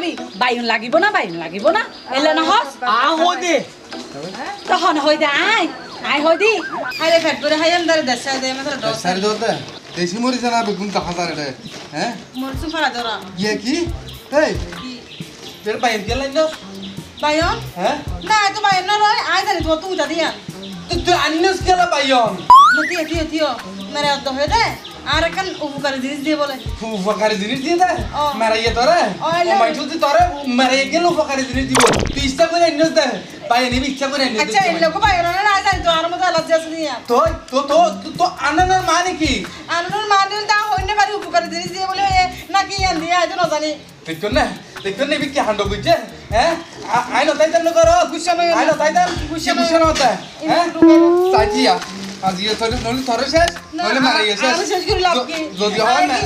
ভাবি বাইন লাগিব না বাইন লাগিব না? এলে নহস আ হো দে তখন হই দে আই আই হই দি আরে ফেট করে হাইয়াম দারে দেশা দে মাত্র ডস সারি দতে দেশি মরিছে না বেগুন দেখা যায় রে হ্যাঁ? মরসুম ফারা জরা ইয়ে কি? এই তোর বাইন কে লাইন বায়ন? হ্যাঁ? না তো বায়ন না রয় আই জানি তো তুই আন তো তুই আনিস কেলা বাইন নতিও তিও তিও মেরে অত হয়ে দে। আর কান উপকারী জিনিস দিয়ে বলে উপকারী জিনিস দিয়ে দে ও। মারাইয়ে তোরে মাইটু তুই তোরে মারাইয়ে গেল উপকারী জিনিস দিব তুই ইচ্ছা করে আনিস দে বাইন নিবি ইচ্ছা করে আনিস আচ্ছা এই লোক বায়ন না আই জানি তো আর মতো লজ্জা আছে নিয়া তো তো তো তো আনানোর মানে কি আনুর মানুষ তা হইনে পারি উপকারী জিনিস দিয়ে বলে নাকি ইয়ান দিয়ে তো না জানি দেখুন না দেখুন না কি হান্ড বুঝছে হ্যাঁ আই নতাই তান করো গুছা নয় আই নতাই তান গুছা গুছা নতা হ্যাঁ চাইছিয়া আজি তোর নলি তোর শেষ? নলি আমি শেষ। করে লাভ কি? যদি হয় না।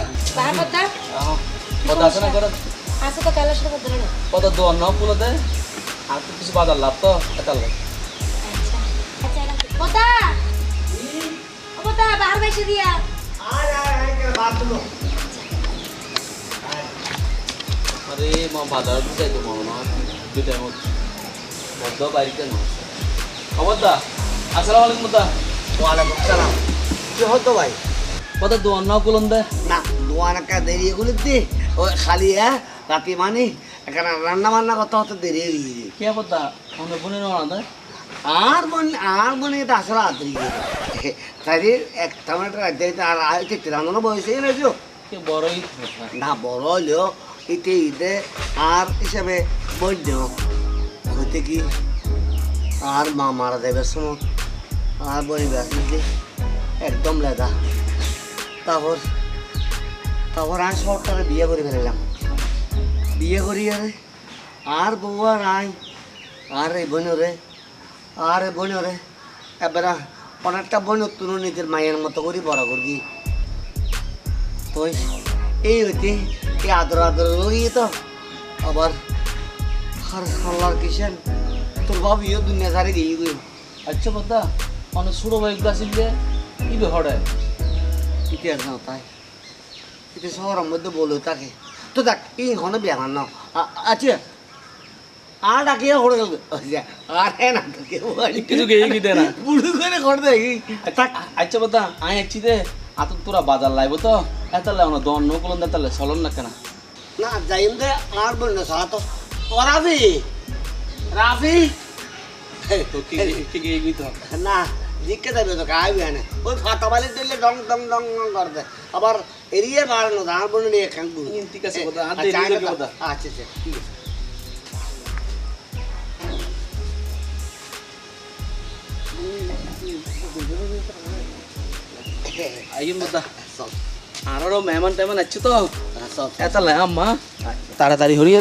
কথা কত আছে না করে আছে তো কালার সাথে বদলে না। দোয়ার নাও পুলো দে। আর তো কিছু বাজার লাভ তো এটা লাভ। আচ্ছা আচ্ছা কথা ও কথা বাহার বেশি দিয়া। আরে মা বাজার বুঝাই তো মনে না। দুইটার মধ্যে বদ্ধ বাড়িতে না খবর দা আসসালামু আলাইকুম দা ওয়ালাইকুম সালাম। কি হতো ভাই? কত নাও দে। না দোয়ান একটা দেরি এগুলো দি ও খালি হ্যাঁ রাতি মানে এখানে রান্না বান্না করতে হতে দেরি হয়ে কে না আর বোন আর বোনে এটা আসলে আদরি তাই রাজ্যে আর তিরানো বয়সে না বড় হলেও ইতে ইতে আর হিসাবে বৈদ্য। হতে কি? আর মা মারা দেবের সময় আর বই বেসিতে একদম লেদা। তারপর তারপর আমি সরকারে বিয়ে করে ফেলাম বিয়ে করি আরে আর বউ আর আই, আর এই বোনরে আর এই বোনরে এবার অনেকটা বোন তুলো নিজের মায়ের মতো করে বড় করবি। তো এই হইতে এই আদর আদর লইয়ে তো, আবার আর আল্লাহর কিসেন? তোর ভাবিও দুনিয়া সারে গিয়ে গই আচ্ছা বদা মানে ছোট ভাই আসিল যে কি বে হড়ে ইতিহাস না তাই এটা শহরের মধ্যে বলে তাকে তো দেখ এই হনে বিয়া না আচ্ছা আর ডাকিয়ে হড়ে গেল আর হ্যাঁ না কিছু গেয়ে কি না বুড়ো করে দেখি থাক আচ্ছা আই আছি দে আত তোরা বাজার লাইব তো এতালে আমরা দন নো কুলন দেতালে চলন না কেনা না যাইম দে আর বল না ও রাফি রাফি তো কি কি গই তো না জিজ্ঞে দেবে তো কাজ না। ওই ফাটা বালি দিলে ডং ডং ডং ডং করবে। আবার এরিয়ে বাড়ানো আর বলে নিয়ে খান ঠিক আছে? আচ্ছা আচ্ছা ঠিক আছে। আম্মা তাড়াতাড়ি হরিয়ে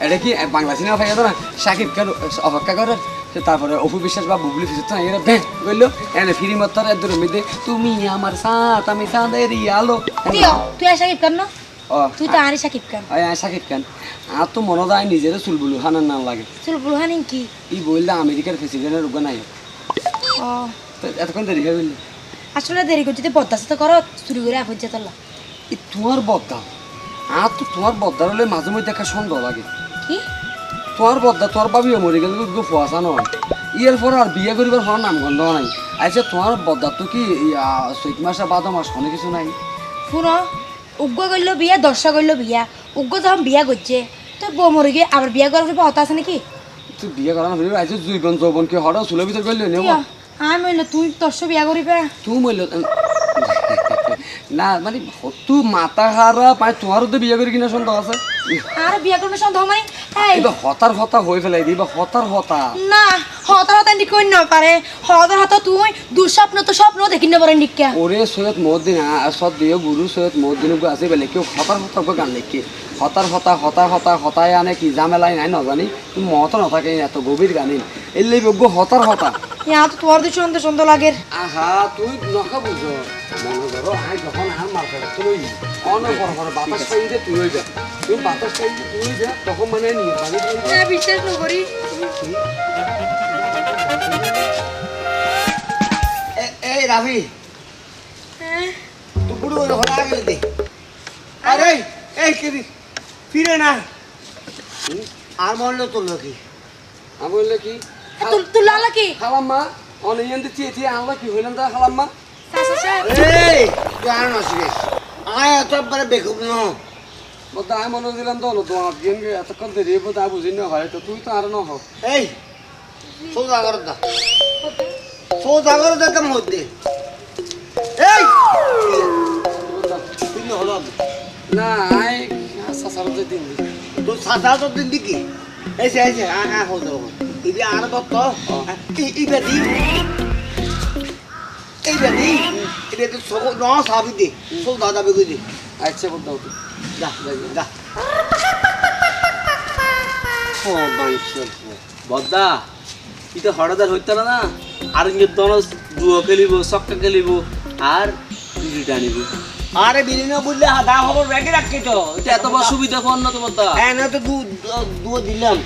তুই এটা কি বাংলা সিনেমা ভাই না শাকিব খান অপেক্ষা করে। সে তারপরে অপু বিশ্বাস বা বুবলি ফিসে তো এরা ব্যাং বলল এনে ফিরি মত্তর এদের মধ্যে তুমি আমার সাথ আমি চাঁদের আলো। তুই তুই আর সাকিব খান না? তুই তো আরই সাকিব খান। আয় শাকিব খান। আর তো মনে হয় নিজের চুল বলু হানার নাম লাগে। চল বুলহানি কি? ই বললে আমেরিকার প্রেসিডেন্টের রোগ নাই তো এতক্ষণ দেরি হয়ে বললি আসলে দেরি করছি তো পদ্মা সাথে করো চুরি করে আপন যেতলা ই তোমার বদ্দা? আর তো তোমার বদ্দার হলে মাঝে মধ্যে একটা সন্দেহ লাগে। কি? তোর বদ্দা তোর বাবিও মরে গেলে তো ফুয়াশা নয় ইয়ের পর আর বিয়ে করিবার হওয়ার নাম গন্ধ নাই। আচ্ছা তোমার বদ্দা তো কি চৈত মাসে বাদ মাস কোনো কিছু নাই? শুনো উগ্র করল বিয়া দর্শা করল বিয়া। উগ্র যখন বিয়া করছে তো বউ মরে গিয়ে আবার বিয়া করার হতা আছে নাকি? তুই বিয়ে করা না ফেলি আইসে জুইবন যৌবন কি হঠাৎ চুলের ভিতর করলি নেব? আমি বলল তুই দর্শ বিয়া করিবে তুই মইল না মানে তুই মাথা হারা পায় তোমারও তো বিয়ে করি কিনা সন্দেহ আছে? আর বিয়া করবে সন্দেহ মানে এই। এবার হতার হতা হয়ে ফেলাই দিবা হতার হতা। না হতার হতা এন্ডি কই না পারে। হতার হতা তুই দুঃস্বপ্ন তো স্বপ্ন দেখি না পারে নিকা ওরে সৈয়দ মহদ্দিন সদ দিয়ে গুরু সৈয়দ মহদ্দিন গো আছে বেলে কেউ হতার হতা গো গান লিখি হতার হতা হতা হতা হতায় আনে কি জামেলাই নাই নজানি? তুমি মহত নথাকে এত গভীর গানি এলে গো হতার হতা। ইয়া তো দিয়ে সন্দেহ সন্দেহ লাগে আহা তুই নখা বুঝো। মনে করো আই যখন আর মার্কেট তুই অন পর পর বাতাস পাই দে তুই যা তুই বাতাস পাই দে তুই যা তখন মানে নিয়ে বিশ্বাস নকরি। এই রাফি হ্যাঁ? বুড়ো করে হলা গেলে দে আরে এই কেবি ফিরে না। হুম, আর মরলো তোর লোকি। আমি বললে কি? তুই লালা কি? খালাম্মা অনেক চেয়ে চেয়ে আনলা কি? হইলাম তা খালাম্মা? এই তুই আর নসিবে আয় এত একবারে বেকুব ন। বলতে আমি মনে দিলাম তো হলো তোমার গেম এতক্ষণ দেরি হব তা বুঝি না হয় তো তুই তো আর ন হোক এই দা সৌদাগর দা কেমন হচ্ছে এই! তুই হলো না আই সাসার যে দিন তোর সাদা তো দিন দিকে এসে এসে হ্যাঁ হ্যাঁ হো তো ইবি আর দত্ত ইবে দি। ইবে দি ইবে তো ন সাবি দে। সব দাদা বেগুই দে। আচ্ছা বলতে হতো যা যা বদ্দা হঠাৎ হইতে না আর ইয়ে দন খেলিব চক্কা খেলিব আর বিড়িটা আনিব। আরে বিলিনা বললে হাদা খবর রেখে রাখছি তো। এটা এত বড় সুবিধা ফোন না তো বদ্দা? হ্যাঁ না তো দু দু দিলাম।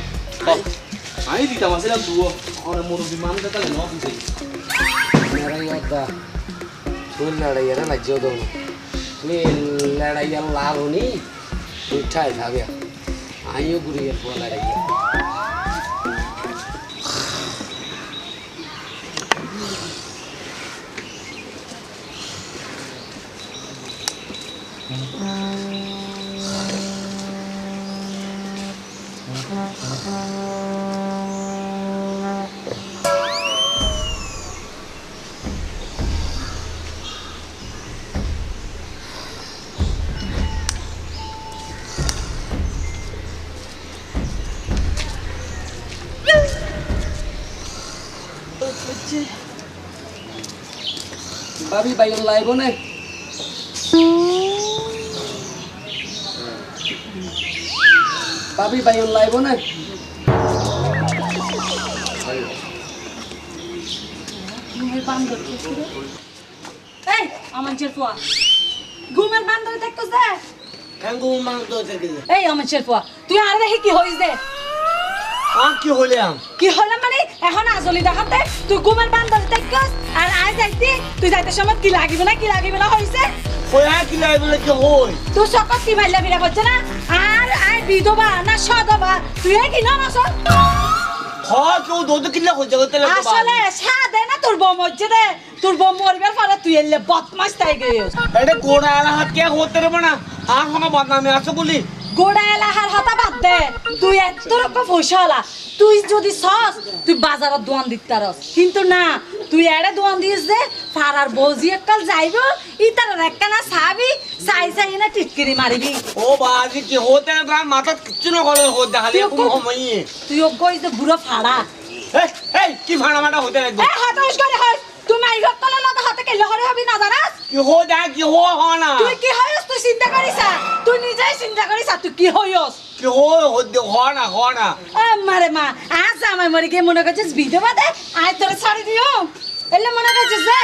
আমি দিতাম আসলে দুয়ো। অনেক মুরব্বী মানুষ তাহলে ন দিতে লড়াই অদ্দা তুই লড়াই এর লাজ্য দো তুমি লড়াই এর লাভ হনি তুই বাইন লাইব না। ভাবি বাইন লাইব না। এই আমার চেরপুয়া ঘুমের বান্ধবী দেখতো যে কেঙ্গু মান তো থেকে এই আমার চেরপুয়া তুই আর দেখি কি আ কি হলে আম? কি হলো মানে? এখন আজলি দেখাতে তুই ঘুমের বান্ধবী দেখছস আর আজ যাইতি তুই যাইতে সময় কি লাগিব না কি লাগিব না হইছে কয়া কি লাই বলে কি হই তুই সকত কি মাইলা বিরা করছে না? আর আই বিধবা না তুই কি না না সব হ কেউ দুধ কিনলে হইছে করতে লাগে আসলে সাদে না তোর বউ মরছে রে তোর বউ মরবার পরে তুই এলে বদমাস তাই গেছিস এটা কোড়া আলা হাত কে হতে রে না আর কোনো বদনামি আছে বলি? গোড়া এলাহার হাতা বাদ দে। তুই এত রকম ফসলা। তুই যদি সস তুই বাজারত দোয়ান দিতারস কিন্তু না তুই এড়ে দোয়ান দিস যে ফারার বৌজি এককাল যাইব ইতার একখানা চাবি চাই চাই না টিটকিরি মারিবি। ও বাজি কি হতে গ্রাম মাথা কিচ্ছু না করে হতে খালি তুই কোন সময় তুই গই যে বুড়ো ফাড়া। এই এই কি ভাড়া মাটা হতে লাগবে? এ হাত করে হয় তুই মাইগত কলে না হাতে কে লহরে হবি না জানাস কি হো দা কি হো হ না? তুই কি হইস তুই চিন্তা করিস তুই নিজেই চিন্তা করিস তুই কি হইস কি হো হ না হ না। মারে মা আজ আমার মরে গিয়ে মনে করছিস বিধবা দে আয় তোরে ছাড়ি দিও। এলে মনে করছিস যে?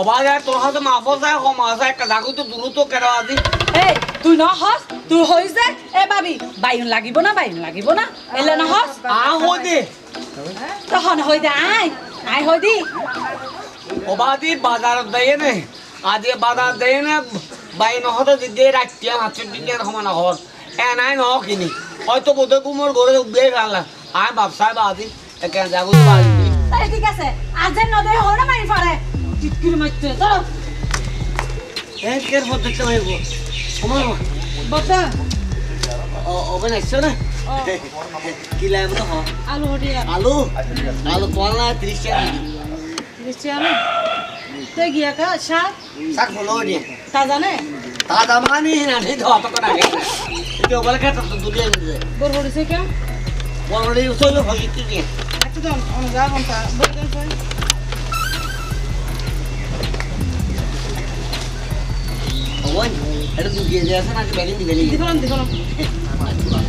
অবাজা তোর হাতে মাফল যায় হ মা যায় কাদা তো দূর তো কেন আজি? এই তুই ন হস তুই হইস যে এ ভাবি বাইন লাগিব না বাইন লাগিব না? এলে ন হস আ হো দে। তখন হই দে আয় আয় হই দি। অবাদি বাজার দেয় নে আজি বাজার দেয় নে বাই নহতে দিদি রাখিয়া হাতে দিদি সমান হর এ নাই নহ কিনি হয়তো বোধ কুমোর ঘরে বাদি একে ঠিক আছে। আজ নদে মারি পারে টিটকিরি মারতে চলো আমার ওখানে আসছো না? কি লাগবে আলু আলু? আলু পড়লা ত্রিশ টাকা আমি তুই গিয়া কা শাক শাক ফলো দিয়ে তা জানে দাদা মানি না নি ধত করা গেছে এটা বলে খেতে তো দুলিয়ে দিছে গোর হড়িছে কে দিয়ে আচ্ছা যা ওই এটা দুলিয়ে বেলিন দিবেলি দিলাম দিলাম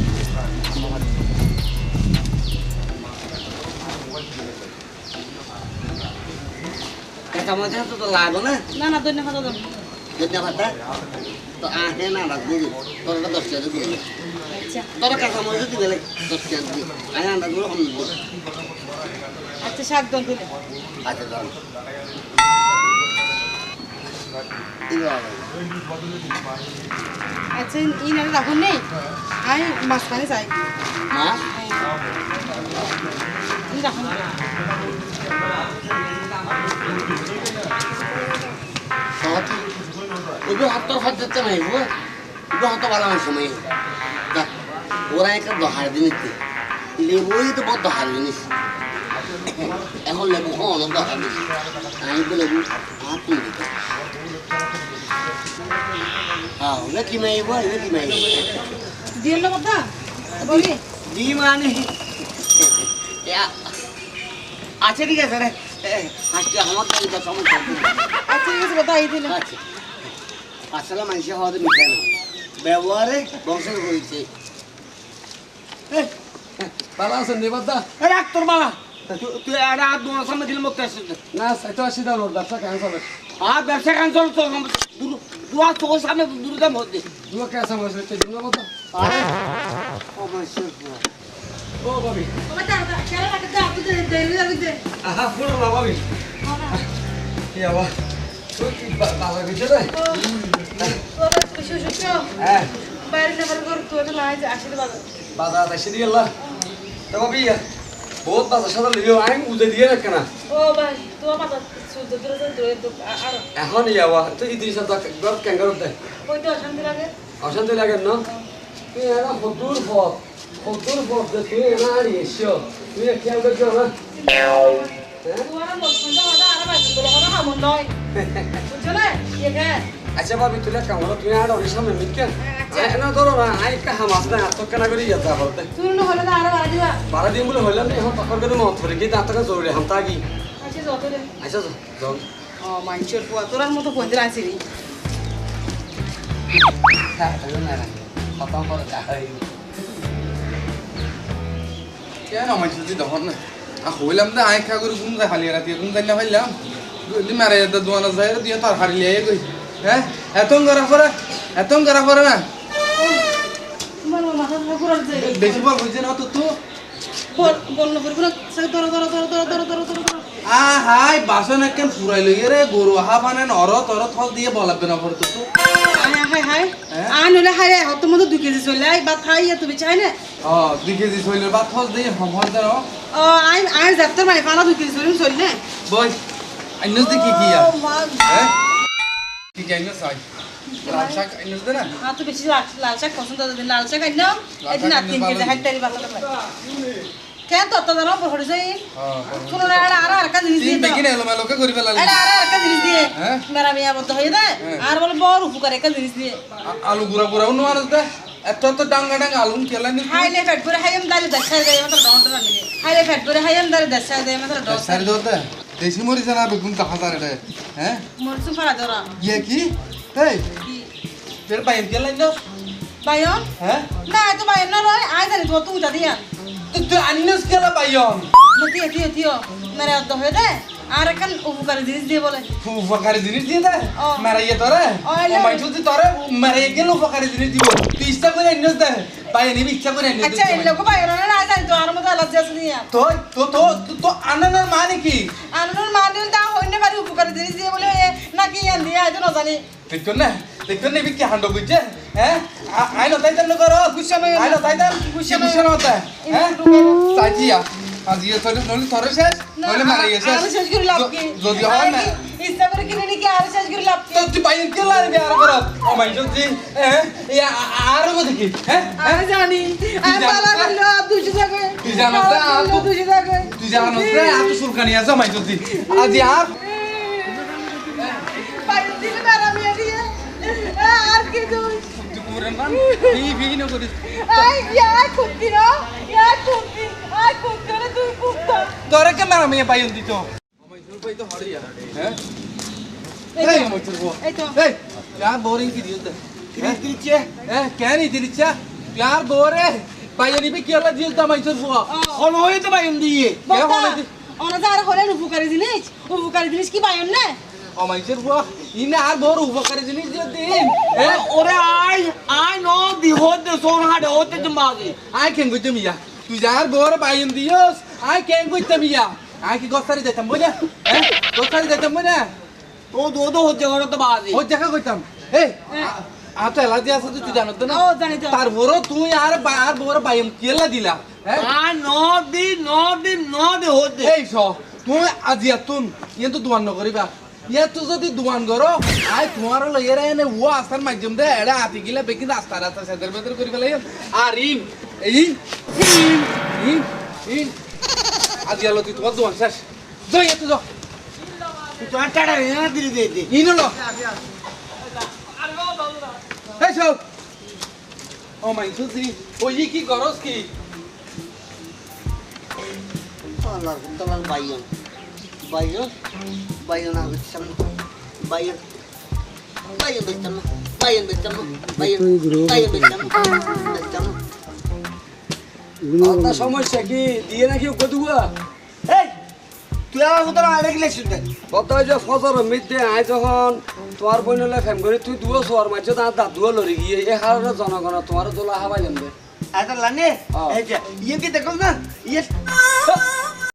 এটা মধ্যে তো লাগো না? না না ধন্যবাদ দাদা ধন্যবাদ তো আহে না লাগবে তোর দশ টাকা দিবি। আচ্ছা। তোর কাঁচা মরিচ দিবে দশ টাকা দিবি। আয় আন্ডা গুলো কম দিবি আচ্ছা শাক দন দিলে। আচ্ছা দাও আচ্ছা ই না রাখুন নেই আই মাছ পানি চাই মাছ? ওই হত খত দিতে নাই বুয়া ওই হত ভালো মানুষ নাই ওরা একটা দহার জিনিস লেবুই তো বড় দহার জিনিস। এখন লেবু হ্যাঁ অনেক দহার জিনিস। আমি তো লেবু আর তুমি দিতে হ্যাঁ ওরা কি মাই বুয়া ওরা কি মাই দিয়ে লোক দা বলি। দি মানে Yeah. আচ্ছা ঠিক আছে রে। হাসতে আমার তো সমস্যা। আচ্ছা ঠিক আছে কথা এই দিন আচ্ছা। আসলে মানুষের হওয়া তো মিশে না। ব্যবহারে বংশের হয়েছে ভালো আছেন নিবাদা রাখ তোর বাবা। তুই- একটা হাত দোয়ার সামনে দিলে মুক্ত আসছিস না সাইতো আসি দাও ব্যবসা ক্যান্সেল আর ব্যবসা কাঞ্চল তো দোয়া তোর সামনে দুয়া ক্যান্সেল হয়েছে? দিন আরে অবশ্যই ও ভাবি। আহা পুরো না ভাবি। কি আবা বাবা গেছে রে ও বাবা খুশি খুশি হ্যাঁ। বাইরে না ভালো করে তোকে লাজ আসলে বাবা বাবা আসলে আল্লাহ তো বহুত বাজার সাদা লিও আইন দিয়ে না ও ভাই তোমার বাজার সুদ ইয়াবা তো ইদ্রিস তো গপ কেন তো অশান্তি লাগে। অশান্তি লাগে না? এরা হদুর হক O turbo da tu je mali išio. Tu je kjem ga džava. আচ্ছা বাবি তুলে কামড় তুমি আর ওই সামনে মিটকে না ধরো না আই কা হামাস না তো কেন করে ইয়া তা করতে তুমি না হলে আর বাড়া দিবা বাড়া দিম বলে হইলাম এখন তখন করে মত করে কি তা তাকে জরুরি হামতা কি আচ্ছা যত রে আচ্ছা যাও ও মাইচুর পোয়া তোরার মতো পন্দ্রা আছিস তা না কথা বলা যায় কেন আমার যদি ধর না? আর হইলাম না খা করে ঘুম যায় হালিয়া রাতে ঘুম যাই না যদি মারা যেত দোয়ানা যায় দিয়ে তার হারিয়ে গই। হ্যাঁ? এত করা করে এত করা করে না? বেশি বল বুঝছে না তো তো? বল বল না করব না ধরো ধরো ধরো ধরো ধরো ধরো। আ হাই বাসন একখান ফুরাই লই রে গরু আহা বানে নর তর থল দিয়ে বলাবে না পড়তো তো হাই হাই হাই? আন হলে হাই হত মতো দুই কেজি চলে আই বা খাই তুমি চাই না? ও দুই কেজি ছইলে বা থল দিয়ে হম হল দেন ও আই আই যাত্রা মানে পানা দুই কেজি চলে চলে বই আইনস দি কি কি মা। হ্যাঁ? কি কি আইনস আই লাল শাক আইনস দে না? হ্যাঁ তো বেশি লাল শাক পছন্দ লাল শাক আই নাও লাল এদিন শাক আর তিন ভালো কেজি হাইটারি ভালো লাগে কেন তো তো জানো পড়ে যাই শুনো না আর আর আর কাজ জিনিস দিয়ে তিন দাও বেকিনে এলো মেলোকে করি ফেলালি আরে আরে আর কাজ জিনিস দিয়ে? মেরা মিয়া বলতে হয়ে যায়। আর বলে বড় উপকার একটা জিনিস দিয়ে। আলু গুড়া গুড়া অন্য মানুষ দে। এত তো ডাঙ্গা ডাঙ্গা আলু কেলা নি হাইলে ফ্যাট করে হাইম দালে দেখা যায় মাত্র ডন্ট না নিয়ে হাইলে ফ্যাট করে হাইম দালে দেখা যায় মাত্র ডন্ট। সারি দতে দেশি মরিচ না বেগুন তা হাজার রে? হ্যাঁ? মরছু ফাড়া ধরা। ইয়ে কি? এই। তের বাইন কেলা নি বায়ন হ্যাঁ? না তো বায়ন না রয় আয় জানি তো তুই যা দিয়া। তুই তুই আনিস কেলা বাইন নতি এতি এতিও মেরে অদ্দ হয়ে দে আর এখন উপকারী জিনিস দিয়ে বলে। উপকারী জিনিস দিয়ে দে। মারা ইয়ে তোরে? মাইটু তুই তোরে? মারা গেল উপকারী জিনিস দিব। তুই ইচ্ছা করে আনিস দে। বাইন নিবি ইচ্ছা করে আনিস আচ্ছা এই লোক বায়ন না আয় জানি তো আর মতো আলাদা আছে দিয়া তো তো তো তো আনানোর মানে কি? আনুর মা দিন তা হইনে পারি উপকারী জিনিস দিয়ে বলে নাকি ইয়ান দিয়া আয় না জানি। দেখুন না? দেখুন না কি হান্ড বুঝছে? হ্যাঁ? আই না তাই তেন করো গুছা নয় আই না তাই তেন গুছা গুছা নয়। গুছা না হ্যাঁ সাজিয়া। আজিয়া তোরে নলি তোরে শেষ। নলি মারা শেষ। আর শেষ করে লাভ কি? যদি হয় না। ইচ্ছা করে কিনে নাকি আর শেষ করে লাভ কি? তুই বাইন কে লারে বিয়ার করত ও মাই যদি হ্যাঁ? এই আর গো দেখি হ্যাঁ? আমি জানি। জানিস পালা না? করল দুশো টাকা। তুই জানিস না? আর তো- দুশো তুই জানো রে আর তো সুরকানি আছে মাই যদি আজি আর burandan iyi bir yine görürüz. Ay ya kumpiro ya kumpiro ay kumpiro dur kumpa. Doğru ki ben amaya bayın dito. Amay dur bayı da harı ya. He? Hey amay dur bu. Hey. Ya boring ki diyordu. Kiriş kiriçe. Eh kendi kiriçe. Ya bore. Bayani bir kıyala diyordu amay dur bu. Onu hoyu da bayın diye. Bakta. Ona da ara hore nufu kare diniş. Ufu kare diniş ki bayın ne? কি মাইছর ফুয়া ইনে আর বড় উপকারী জিনিস দিও দিন। এ ওরে I I ন দি হতে সোন হাটে হতে জমাগে আই কেন কইতে মিয়া। তুই যার বড় বাইন দিওস আই কেন কইতে মিয়া। আই কি গসারি দিতাম বলে হ্যাঁ গসারি দিতাম ও দো ঘরে তো বাজে। ওই দেখা কইতাম। এই আ তো এলার্জি আছে তুই জানো তো না? ও, জানি তো। তারপরও তুই আর আর বড় বাইম কেলা দিলা হ্যাঁ আর ন দিন ন দিন ন হচ্ছে এই স তুমি আজি তুন ইয়ে তো দোয়ান নকরিবা ইয়ে তো যদি দোয়ান করো আই তোমার লইয়ের এনে ও আস্তার মাধ্যম দে এড়া আতি গিলা বেকি আস্তা রাস্তা সেদের বেদের করি ফেলাই আর ইন এই ইন ইন ইন। আজি আলো তুই তোমার দোয়ান শেষ। যাই এত যাও তোমার টাটা না দিলি দে দে। ইন হলো। এই সব। ও মাই সুজি ওই কি করস কি? আল্লাহ তোমার বাইয়ন বাইয়ন আর বেচতাম বাইয়ন বাইয়ন বেচতাম বাইয়ন বেচতাম বাইয়ন বাইয়ন বেচতাম বেচতাম আপনার সমস্যা কি দিয়ে নাকি উগ্র দুয়া এই তুই আমার কথা আরে গেলে শুনতে কত যে ফজর মিদ্দে আই যখন তোমার বইনলে ফেম করে তুই দুয়ো সোয়ার মারছো তার দাঁত দুয়ো লড়ি গিয়ে এই হারের জনগণ তোমার তোলা হাবাই জানবে এত লানে হ্যাঁ। এই যে ইয়ে কি দেখো না ইয়ে